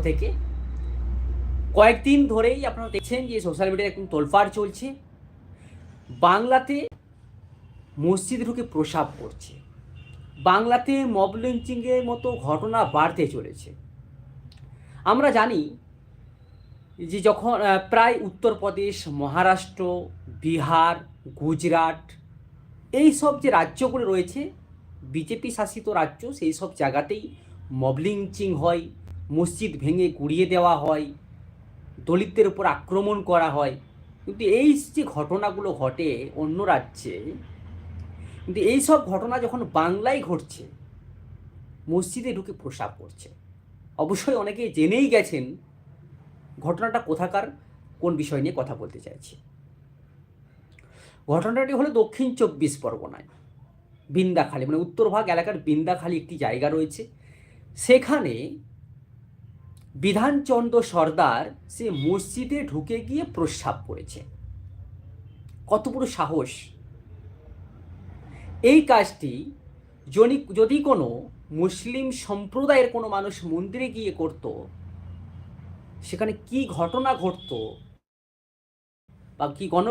থেকে। কয়েকদিন ধরেই আপনারা দেখছেন যে সোশ্যাল মিডিয়ায় একদম তোলফাড় চলছে। বাংলাতে মসজিদ ঢুকে প্রসাব করছে। বাংলাতে মব লিঞ্চিংয়ের মতো ঘটনা বাড়তে চলেছে। আমরা জানি যে যখন প্রায় উত্তরপ্রদেশ, মহারাষ্ট্র, বিহার, গুজরাট এই সব যে রাজ্যগুলো রয়েছে, বিজেপি শাসিত রাজ্য সেই সব জায়গাতেই মব লিঞ্চিং হয়। মসজিদ ভেঙে গুড়িয়ে দেওয়া হয়, দলিতদের উপর আক্রমণ করা হয়। কিন্তু এই যে ঘটনাগুলো ঘটে অন্য রাজ্যে, কিন্তু এই সব ঘটনা যখন বাংলায় ঘটছে, মসজিদে ঢুকে প্রসাব করছে। অবশ্যই অনেকে জেনেই গেছেন ঘটনাটা কোথাকার, কোন বিষয় নিয়ে কথা বলতে চাইছি। ঘটনাটি হলো দক্ষিণ চব্বিশ পরগনায়, বিন্দাখালী মানে উত্তরভাগ এলাকার বিন্দাখালী একটি জায়গা রয়েছে। সেখানে বিধানচন্দ্র সর্দার সে মসজিদে ঢুকে গিয়ে প্রস্রাব করেছে। কত বড় সাহস। এই কাজটি যদি যদি কোনো মুসলিম সম্প্রদায়ের কোনো মানুষ মন্দিরে গিয়ে করত, সেখানে কি ঘটনা ঘটতো বা কি গণ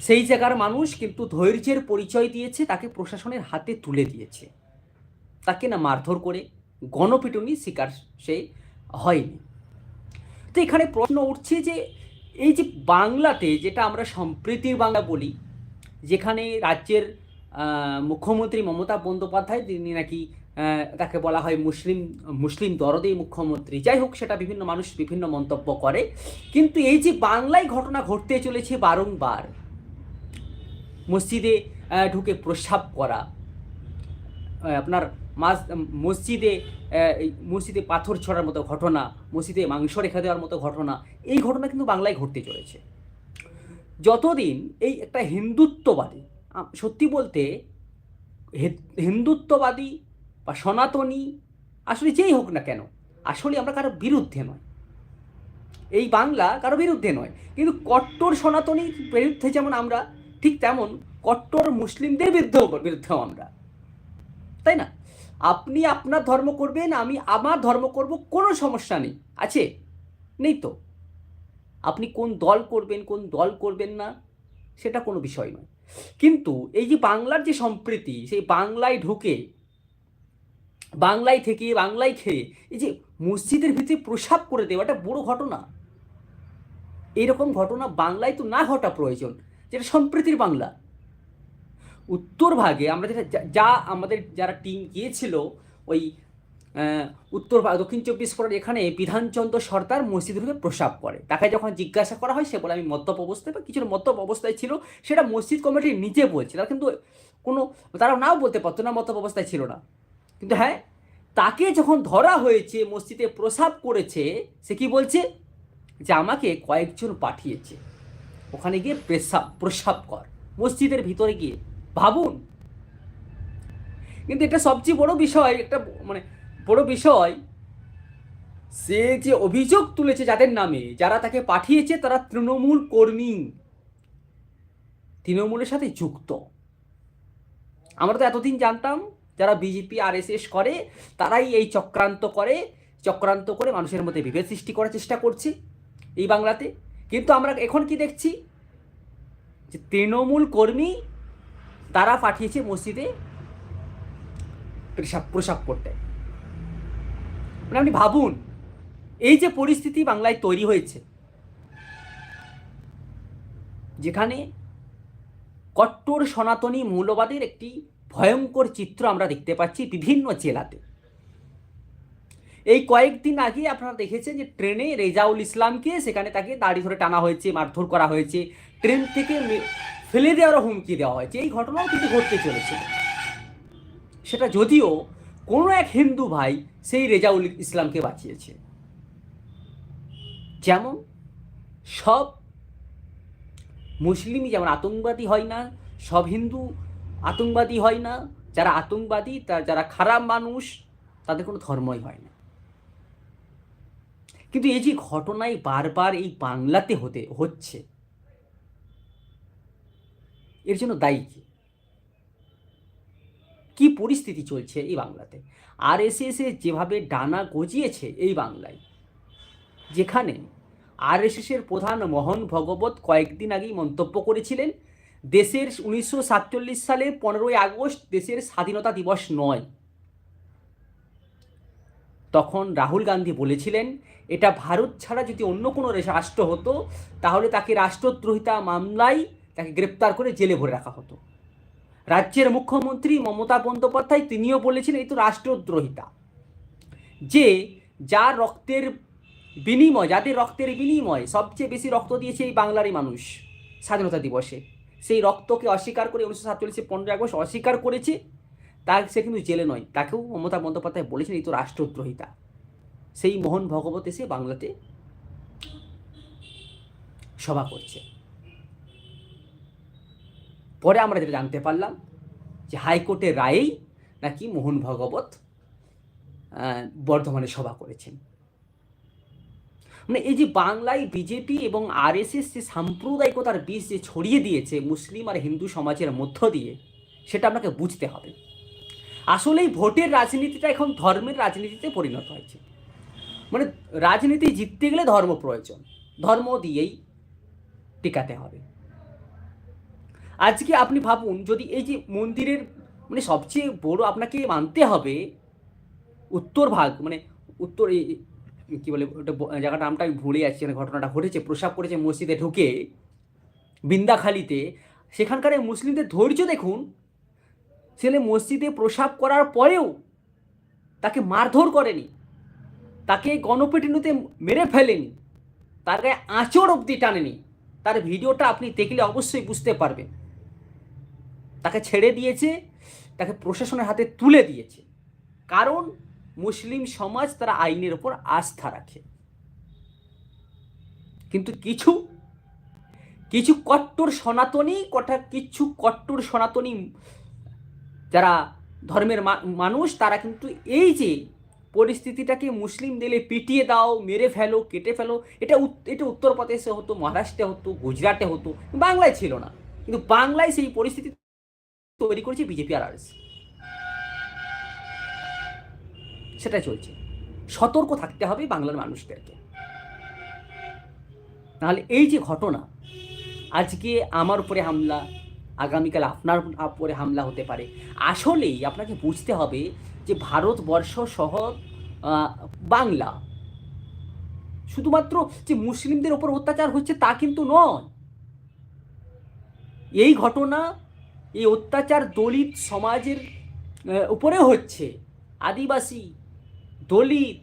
সেই জায়গার মানুষ কিন্তু ধৈর্যের পরিচয় দিয়েছে, তাকে প্রশাসনের হাতে তুলে দিয়েছে। তাকে না মারধর করে গণপিটুনি শিকার সে হয়নি। তো এখানে প্রশ্ন উঠছে যে এই যে বাংলাতে যেটা আমরা সম্প্রীতির বাংলা বলি, যেখানে রাজ্যের মুখ্যমন্ত্রী মমতা বন্দ্যোপাধ্যায়, তিনি নাকি তাকে বলা হয় মুসলিম মুসলিম দরদে মুখ্যমন্ত্রী। যাই হোক, সেটা বিভিন্ন মানুষ বিভিন্ন মন্তব্য করে। কিন্তু এই যে বাংলায় ঘটনা ঘটতে চলেছে বারংবার, মসজিদে ঢুকে প্রস্রাব করা আপনার মসজিদে মসজিদে পাথর ছড়ার মতো ঘটনা, মসজিদে মাংস রেখে দেওয়ার মতো ঘটনা, এই ঘটনা কিন্তু বাংলায় ঘটতে চলেছে। যতদিন এই একটা হিন্দুত্ববাদী সত্যি বলতে হিন্দুত্ববাদী বা সনাতনী, আসলে যেই হোক না কেন, আসলে আমরা কারও বিরুদ্ধে নয়। এই বাংলা কারও বিরুদ্ধে নয়। কিন্তু কট্টর সনাতনী বিরুদ্ধে যেমন আমরা, ঠিক তেমন কট্টর মুসলিমদের বিরুদ্ধেও বিরুদ্ধেও আমরা। তাই না? আপনি আপনার ধর্ম করবেন, আমি আমার ধর্ম করব, কোনো সমস্যা নেই। আছে? নেই তো? আপনি কোন দল করবেন, কোন দল করবেন না, সেটা কোনো বিষয় নয়। কিন্তু এই যে বাংলার যে সম্প্রীতি, সেই বাংলায় ঢুকে, বাংলায় থেকে, বাংলায় খেয়ে, এই যে মসজিদের ভিতরে প্রসাব করে দেওয়াটা বড় ঘটনা। এইরকম ঘটনা বাংলায় তো না ঘটা প্রয়োজন, যেটা সম্প্রীতির বাংলা। উত্তর ভাগে আমরা যেটা যা- আমাদের যারা টিম গিয়েছিল, ওই উত্তর ভাগ দক্ষিণ চব্বিশ পরগনা এখানে বিধানচন্দ্র সর্দার মসজিদ ঢুকে প্রসাব করে। তাকে যখন জিজ্ঞাসা করা হয়, সে বলে, আমি মদ্যপ অবস্থায় বা কিছু মদ্যপ অবস্থায় ছিল। সেটা মসজিদ কমিটি নিজে বলছে। তারা কিন্তু কোনো, তারা নাও বলতে পারতো না মদ্যপ অবস্থায় ছিল না। কিন্তু হ্যাঁ তাকে যখন ধরা হয়েছে, মসজিদে প্রসাব করেছে, সে কি বলছে? যে আমাকে কয়েকজন পাঠিয়েছে। ওখানে গিয়ে প্রসাব প্রসাব কর। মসজিদের ভিতরে গিয়ে ভাবুন। কিন্তু এটা সবচেয়ে বড় বিষয়, একটা মানে বড় বিষয়, সে যে অভিযোগ তুলেছে যাদের নামে, যারা তাকে পাঠিয়েছে তারা তৃণমূল কর্মী। তৃণমূলের সাথে যুক্ত। আমরা তো এতদিন জানতাম, যারা বিজেপি আর এস করে, তারাই এই চক্রান্ত করে চক্রান্ত করে মানুষের মধ্যে বিভেদ সৃষ্টি করার চেষ্টা করছে এই বাংলাতে। কিন্তু আমরা এখন কি দেখছি? যে তৃণমূল কর্মী তারা পাঠিয়েছে মসজিদে প্রসাব করতে। মানে আপনি ভাবুন, এই যে পরিস্থিতি বাংলায় তৈরি হয়েছে, যেখানে কট্টর সনাতনী মৌলবাদের একটি ভয়ঙ্কর চিত্র আমরা দেখতে পাচ্ছি বিভিন্ন জেলাতে। এই কয়েকদিন আগে আপনারা দেখেছেন যে ট্রেনে রেজাউল ইসলামকে সেখানে তাকে দাড়ি ধরে টানা হয়েছে, মারধর করা হয়েছে। ট্রেন থেকে ফেলে দেওয়ারও হুমকি দেওয়া হয়েছে। এই ঘটনাও কিন্তু ঘটতে চলেছে। সেটা যদিও কোনো এক হিন্দু ভাই সেই রেজাউল ইসলামকে বাঁচিয়েছে। যেমন সব মুসলিমই যেমন আতঙ্কবাদী হয় না, সব হিন্দু আতঙ্কবাদী হয় না, যারা আতঙ্কবাদী তার যারা খারাপ মানুষ, তাদের কোনো ধর্মই হয় না। কিন্তু এই যে ঘটনায় বারবার এই বাংলাতে হতে, হচ্ছে এর জন্য দায়ী কি? কি পরিস্থিতি চলছে এই বাংলাতে? আর এসে এসে যেভাবে ডানা গজিয়েছে এই বাংলায়, যেখানে আর আরএসএসের প্রধান মোহন ভগবত কয়েকদিন আগেই মন্তব্য করেছিলেন, দেশের উনিশশো সাতচল্লিশ সালের পনেরোই আগস্ট দেশের স্বাধীনতা দিবস নয়। তখন রাহুল গান্ধী বলেছিলেন, এটা ভারত ছাড়া যদি অন্য কোনো রাষ্ট্র হতো, তাহলে তাকে রাষ্ট্রদ্রোহিতা মামলায় তাকে গ্রেপ্তার করে জেলে ভরে রাখা হতো। রাজ্যের মুখ্যমন্ত্রী মমতা বন্দ্যোপাধ্যায় তিনিও বলেছেন এই তো রাষ্ট্রদ্রোহিতা। যে যার রক্তের বিনিময়, যাদের রক্তের বিনিময় সবচেয়ে বেশি রক্ত দিয়েছে এই বাংলারই মানুষ স্বাধীনতা দিবসে, সেই রক্তকে অস্বীকার করে উনিশশো সাতচল্লিশে পনেরোই আগস্ট অস্বীকার করেছে তার সে কিন্তু জেলে নয়। তাকেও মমতা বন্দ্যোপাধ্যায় বলেছেন, এই তো রাষ্ট্রদ্রোহিতা। সেই মোহন ভগবত এসে বাংলাতে সভা করছে। পরে আমরা যেটা জানতে পারলাম যে হাইকোর্টের রায়েই নাকি মোহন ভগবত বর্ধমানে সভা করেছেন। মানে এই যে বাংলায় বিজেপি এবং আরএসএস যে সাম্প্রদায়িকতার বীজ যে ছড়িয়ে দিয়েছে মুসলিম আর হিন্দু সমাজের মধ্য দিয়ে, সেটা আপনাকে বুঝতে হবে। আসলেই ভোটের রাজনীতিটা এখন ধর্মের রাজনীতিতে পরিণত হয়েছে। মানে রাজনীতি জিততে গেলে ধর্ম প্রয়োজন, ধর্ম দিয়েই টিকাতে হবে। আজকে আপনি ভাবুন, যদি এই যে মন্দিরের মানে সবচেয়ে বড় আপনাকে মানতে হবে, উত্তর ভাগ মানে উত্তর এই কী বলে, ওটা জায়গাটা নামটা আমি ভুলে যাচ্ছি মানে ঘটনাটা ঘটেছে, প্রসাব করেছে মসজিদে ঢুকে, বিন্দাখালিতে, সেখানকার মুসলিমদের ধৈর্য দেখুন, ছেলে মসজিদে প্রসাব করার পরেও তাকে মারধর করেনি, তাকে গণপিটুনিতে মেরে ফেলেনি, তার গায়ে আঁচড় অবধি টানেনি, তার ভিডিওটা আপনি দেখলে অবশ্যই বুঝতে পারবেন। তাকে ছেড়ে দিয়েছে, তাকে প্রশাসনের হাতে তুলে দিয়েছে। কারণ মুসলিম সমাজ তারা আইনের ওপর আস্থা রাখে। কিন্তু কিছু কিছু কট্টর সনাতনী, কটা কিছু কট্টর সনাতনী যারা ধর্মের মানুষ, তারা কিন্তু এই যে পরিস্থিতিটাকে মুসলিম দিলে পিটিয়ে দাও, মেরে ফেলো, কেটে ফেলো, এটা এটা উত্তরপ্রদেশে হতো, মহারাষ্ট্রে হতো, গুজরাটে হতো, বাংলায় ছিল না। কিন্তু বাংলায় সেই পরিস্থিতি তৈরি করেছে বিজেপি আর আরএস সেটা চলছে। সতর্ক থাকতে হবে বাংলার মানুষদেরকে। নাহলে এই যে ঘটনা, আজকে আমার উপরে হামলা, আগামীকাল আপনার উপরে হামলা হতে পারে। আসলেই আপনাকে বুঝতে হবে যে ভারতবর্ষ সহ বাংলা শুধুমাত্র যে মুসলিমদের ওপর অত্যাচার হচ্ছে তা কিন্তু নয়। এই ঘটনা এই অত্যাচার দলিত সমাজের আহ, উপরেও হচ্ছে। আদিবাসী দলিত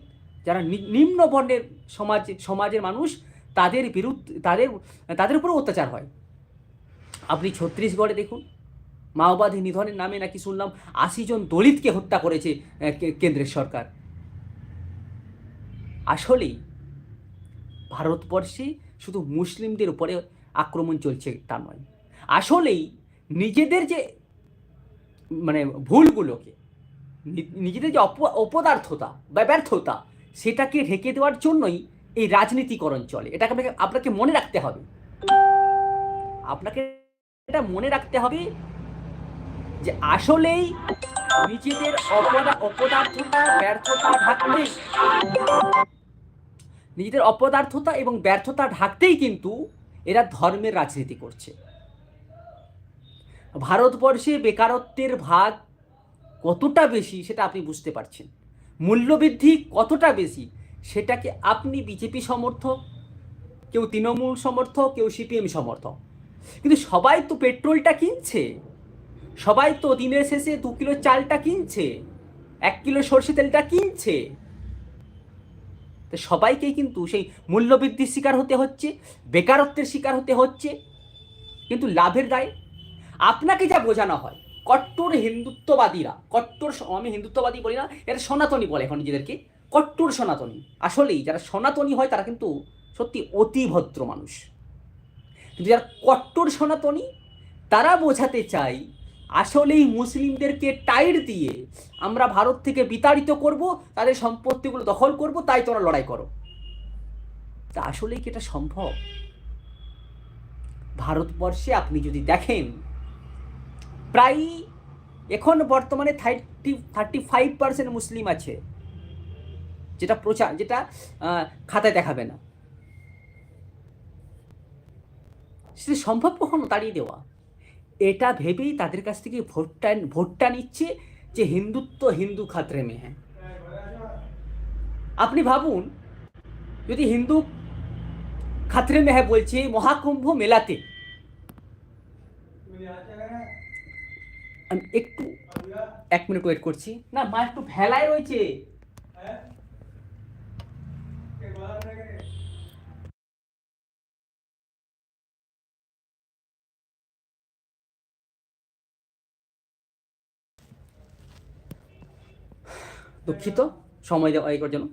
যারা নিম্ন বর্ণের সমাজ সমাজের মানুষ তাদের বিরুদ্ধে তাদের তাদের উপরেও অত্যাচার হয়। আপনি ছত্তিশগড়ে দেখুন মাওবাদী নিধনের নামে নাকি শুনলাম আশি জন দলিতকে হত্যা করেছে কেন্দ্রের সরকার। আসলেই ভারতবর্ষে শুধু মুসলিমদের উপরে আক্রমণ চলছে তা নয়। আসলেই নিজেদের যে মানে ভুলগুলোকে নিজেদের যে অপ, অপদার্থতা বা ব্যর্থতা, সেটাকে ঢেকে দেওয়ার জন্যই এই রাজনীতিকরণ চলে। এটাকে আপনাকে আপনাকে মনে রাখতে হবে। আপনাকে এটা মনে রাখতে হবে যে আসলেই নিজেদের অপদা, অপদার্থতা, ব্যর্থতা ঢাকতেই নিজেদের অপদার্থতা এবং ব্যর্থতা ঢাকতেই কিন্তু এরা ধর্মের রাজনীতি করছে। ভারতবর্ষে বেকারত্বের ভাগ কতটা বেশি সেটা আপনি বুঝতে পারছেন? মূল্যবৃদ্ধি কতটা বেশি সেটাকে আপনি বিজেপি সমর্থক? কেউ তৃণমূল সমর্থক, কেউ সিপিএম সমর্থক? কিন্তু সবাই তো পেট্রোলটা কিনছে। সবাই তো দিনের শেষে দু কিলো চালটা কিনছে, এক কিলো সর্ষে তেলটা কিনছে। তো সবাইকেই কিন্তু সেই মূল্যবৃদ্ধির শিকার হতে হচ্ছে, বেকারত্বের শিকার হতে হচ্ছে। কিন্তু লাভের দায় আপনাকে যা বোঝানো হয়, কট্টর হিন্দুত্ববাদীরা, কট্টর আমি হিন্দুত্ববাদী বলি না, এরা সনাতনী বলে এখন নিজেদেরকে, কট্টর সনাতনী। আসলেই যারা সনাতনী হয় তারা কিন্তু সত্যি অতি ভদ্র মানুষ। কিন্তু যারা কট্টর সনাতনী, তারা বোঝাতে চাই, আসলেই মুসলিমদেরকে টাইট দিয়ে আমরা ভারত থেকে বিতাড়িত করব, তাদের সম্পত্তিগুলো দখল করব, তাই তোরা লড়াই করো। তা আসলেই কি এটা সম্ভব? ভারতবর্ষে আপনি যদি দেখেন প্রায় এখন বর্তমানে thirty thirty five percent Muslim আছে। যেটা প্রচার, যেটা খাতায় দেখাবে না। সেটা সম্ভব কখনো তাড়িয়ে দেওয়া? এটা ভেবেই তাদের কাছ থেকে ভোটটা ভোটটা নিচ্ছে যে হিন্দুত্ব হিন্দু খাতরে মে হ্যাঁ আপনি ভাবুন, যদি হিন্দু খাতরে মে হ্যাঁ বলছে মহাকুম্ভ মেলাতে আমি একটু, এক মিনিট ওয়েট করছি। না, মা একটু ভেলায় রয়েছে। দুঃখিত, সময় দেওয়া করার জন্য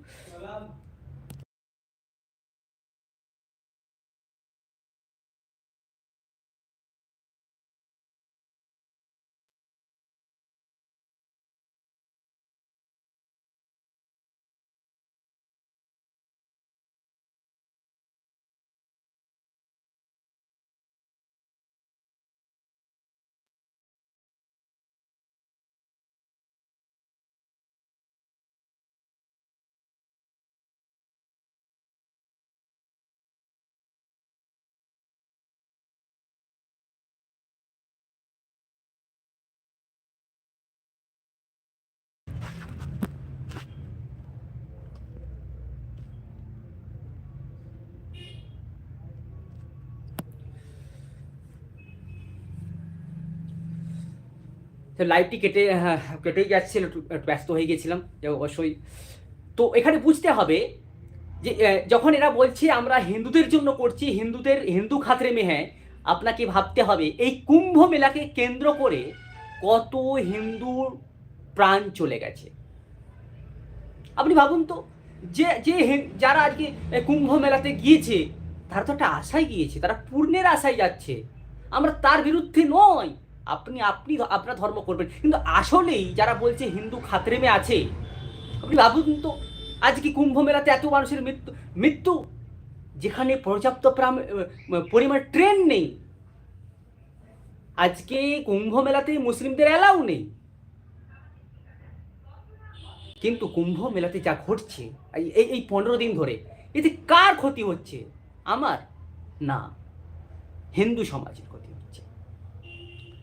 তো লাইভটি কেটে হ্যাঁ, কেটেই যাচ্ছিল একটু একটু ব্যস্ত হয়ে গেছিলাম অবশ্যই। তো এখানে বুঝতে হবে যে যখন এরা বলছে আমরা হিন্দুদের জন্য করছি হিন্দুদের হিন্দু খাতরে মে হ্যাঁ আপনাকে ভাবতে হবে এই কুম্ভ মেলাকে কেন্দ্র করে কত হিন্দুর প্রাণ চলে গেছে। আপনি ভাবুন তো যে যে যারা আজকে কুম্ভ মেলাতে গিয়েছে তারা তো একটা আশায় গিয়েছে তারা পূর্ণের আশায় যাচ্ছে। আমরা তার বিরুদ্ধে নয়। আপনি আপনি আপনার ধর্ম করবেন। কিন্তু আসলেই যারা বলছে হিন্দু খাতরেমে আছে, আপনি ভাবুন তো, আজকে কুম্ভ মেলাতে এত মানুষের মৃত্যু মৃত্যু, যেখানে পর্যাপ্ত প্রাম- পরিমাণ ট্রেন নেই। আজকে কুম্ভ মেলাতে মুসলিমদের অ্যালাউ নেই। কিন্তু কুম্ভ মেলাতে যা ঘটছে এই- এই পনেরো দিন ধরে, এতে কার ক্ষতি হচ্ছে? আমার? না। হিন্দু সমাজের।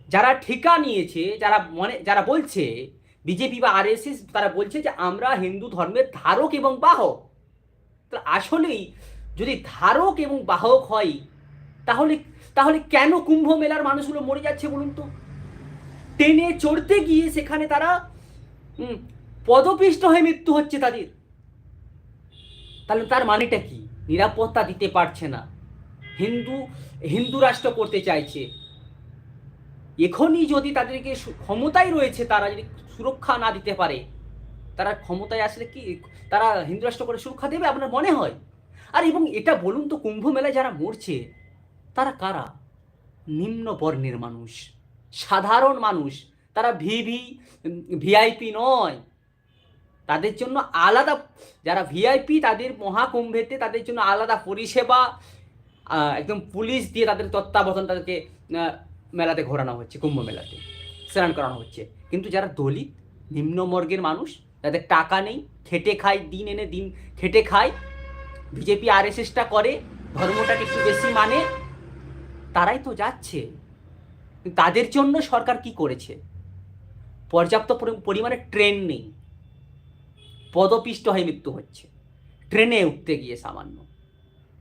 যারা ঠিকা নিয়েছে, যারা মনে, যারা বলছে, বিজেপি বা আরএসএস তারা বলছে যে আমরা হিন্দু ধর্মের ধারক এবং বাহক। তো আসলেই যদি ধারক এবং বাহক হয়, তাহলে তাহলে কেন কুম্ভ মেলার মানুষগুলো মরে যাচ্ছে বলুন তো? টেনে চড়তে গিয়ে সেখানে তারা পদপিষ্ট হয়ে মৃত্যু হচ্ছে তাদের। তাহলে তার মানেটা কি? নিরাপত্তা দিতে পারছে না। হিন্দু হিন্দু রাষ্ট্র করতে চাইছে। এখনই যদি তাদেরকে ক্ষমতায় রয়েছে, তারা যদি সুরক্ষা না দিতে পারে, তারা ক্ষমতায় আসলে কি, তারা হিন্দু রাষ্ট্র করে সুরক্ষা দেবে আপনার মনে হয়? আর এবং এটা বলুন তো, কুম্ভ মেলায় যারা মরছে, তারা কারা? নিম্ন বর্ণের মানুষ, সাধারণ মানুষ, তারা ভিভি, ভিআইপি নয়। তাদের জন্য আলাদা, যারা ভিআইপি, তাদের মহাকুম্ভেতে তাদের জন্য আলাদা পরিষেবা একদম পুলিশ দিয়ে তাদের তত্ত্বাবধান তাদেরকে মেলাতে ঘোরানো হচ্ছে, কুম্ভ মেলাতে। স্নান করানো হচ্ছে। কিন্তু যারা দলিত নিম্নমর্গের মানুষ, যাদের টাকা নেই, খেটে খায়, দিন এনে দিন খেটে খায়, বিজেপি আর এসএসটা করে, ধর্মটাকে একটু বেশি মানে তারাই তো যাচ্ছে। তাদের জন্য সরকার কি করেছে? পর্যাপ্ত পরি- পরিমাণে ট্রেন নেই। পদপিষ্ট হয়ে মৃত্যু হচ্ছে। ট্রেনে উঠতে গিয়ে সামান্য।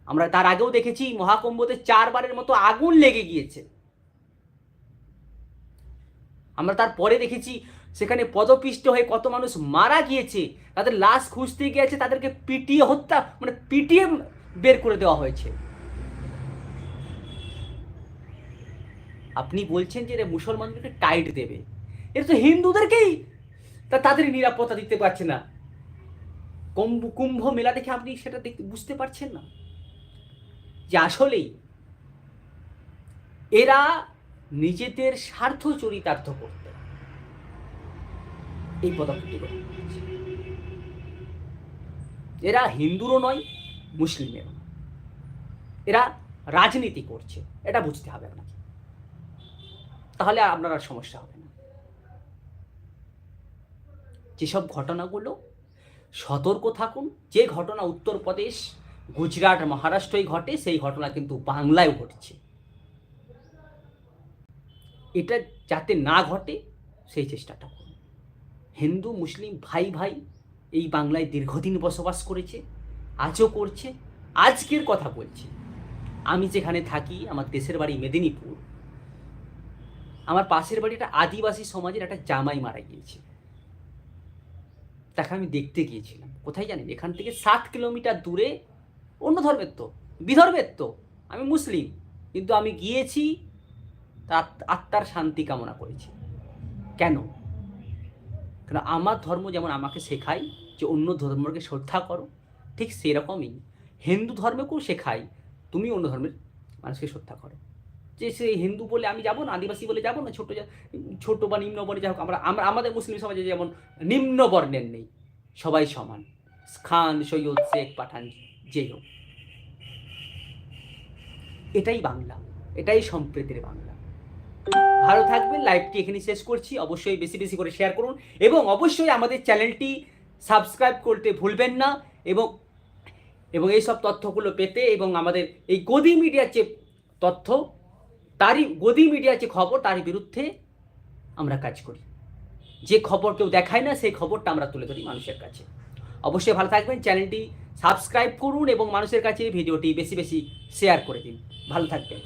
আমরা তার আগেও দেখেছি, মহাকুম্ভতে চারবারের মতো আগুন লেগে গিয়েছে। আমরা তারপরে দেখেছি সেখানে পদপিষ্ট হয়ে কত মানুষ মারা গিয়েছে। তাদের লাশ খুঁজতে গিয়েছে, তাদেরকে পিটিয়ে হত্যা মানে পিটিয়ে বের করে দেওয়া হয়েছে। আপনি বলছেন যে এরা মুসলমানদেরকে টাইট দেবে। এটা তো হিন্দুদেরকেই তা তাদের নিরাপত্তা দিতে পারছে না। কুম্ভ কুম্ভ মেলা দেখে আপনি সেটা দেখতে বুঝতে পারছেন না? যে আসলেই এরা নিজেদের স্বার্থ চরিতার্থ করতে এই পদক্ষেপটি গ্রহণ করেছে। এরা হিন্দুরও নয়, মুসলিমেরও। এরা রাজনীতি করছে, এটা বুঝতে হবে আপনাকে তাহলে আপনার আর সমস্যা হবে না যেসব ঘটনাগুলো সতর্ক থাকুন, যে ঘটনা উত্তরপ্রদেশ, গুজরাট, মহারাষ্ট্রই ঘটে, সেই ঘটনা কিন্তু বাংলায় ঘটছে এটা যাতে না ঘটে, সেই চেষ্টাটা করুন। হিন্দু, মুসলিম ভাই ভাই এই বাংলায় দীর্ঘদিন বসবাস করেছে, আজও করছে, আজকের কথা বলছি। আমি যেখানে থাকি, আমার দেশের বাড়ি মেদিনীপুর, আমার পাশের বাড়ি একটা আদিবাসী সমাজের একটা জামাই মারা গিয়েছে। তাকে আমি দেখতে গিয়েছিলাম। কোথায় জানেন? এখান থেকে সাত কিলোমিটার দূরে অন্য ধর্মের তো বিধর্মের তো আমি মুসলিম, কিন্তু আমি গিয়েছি তার আত্মার শান্তি কামনা করেছি। কেন? কারণ আমার ধর্ম যেমন আমাকে শেখায় যে অন্য ধর্মকে শ্রদ্ধা করো, ঠিক সেরকমই হিন্দু ধর্মকেও শেখায় তুমি অন্য ধর্মের মানুষকে শ্রদ্ধা করো। যে সে হিন্দু বলে আমি যাব না, আদিবাসী বলে যাব না, ছোট ছোট বা নিম্ন বর্ণে যাই হোক, আমরা আমরা আমাদের মুসলিম সমাজে যেমন নিম্ন বর্ণের নেই, সবাই সমান। খান সৈয়দ, শেখ, পাঠান যেই হোক। এটাই বাংলা, এটাই সম্প্রীতির বাংলা। ভালো থাকবেন, লাইভটি এখানে শেষ করছি। অবশ্যই বেশি বেশি করে শেয়ার করুন এবং অবশ্যই আমাদের চ্যানেলটি সাবস্ক্রাইব করতে ভুলবেন না এবং এবং এই সব তথ্যগুলো পেতে এবং আমাদের এই গদি মিডিয়ার যে তথ্য, তারই গদি মিডিয়ার যে খবর তারই বিরুদ্ধে আমরা কাজ করি। যে খবর কেউ দেখায় না, সেই খবরটা আমরা তুলে ধরি মানুষের কাছে। অবশ্যই ভালো থাকবেন, চ্যানেলটি সাবস্ক্রাইব করুন এবং মানুষের কাছে ভিডিওটি বেশি বেশি শেয়ার করে দিন। ভালো থাকবেন।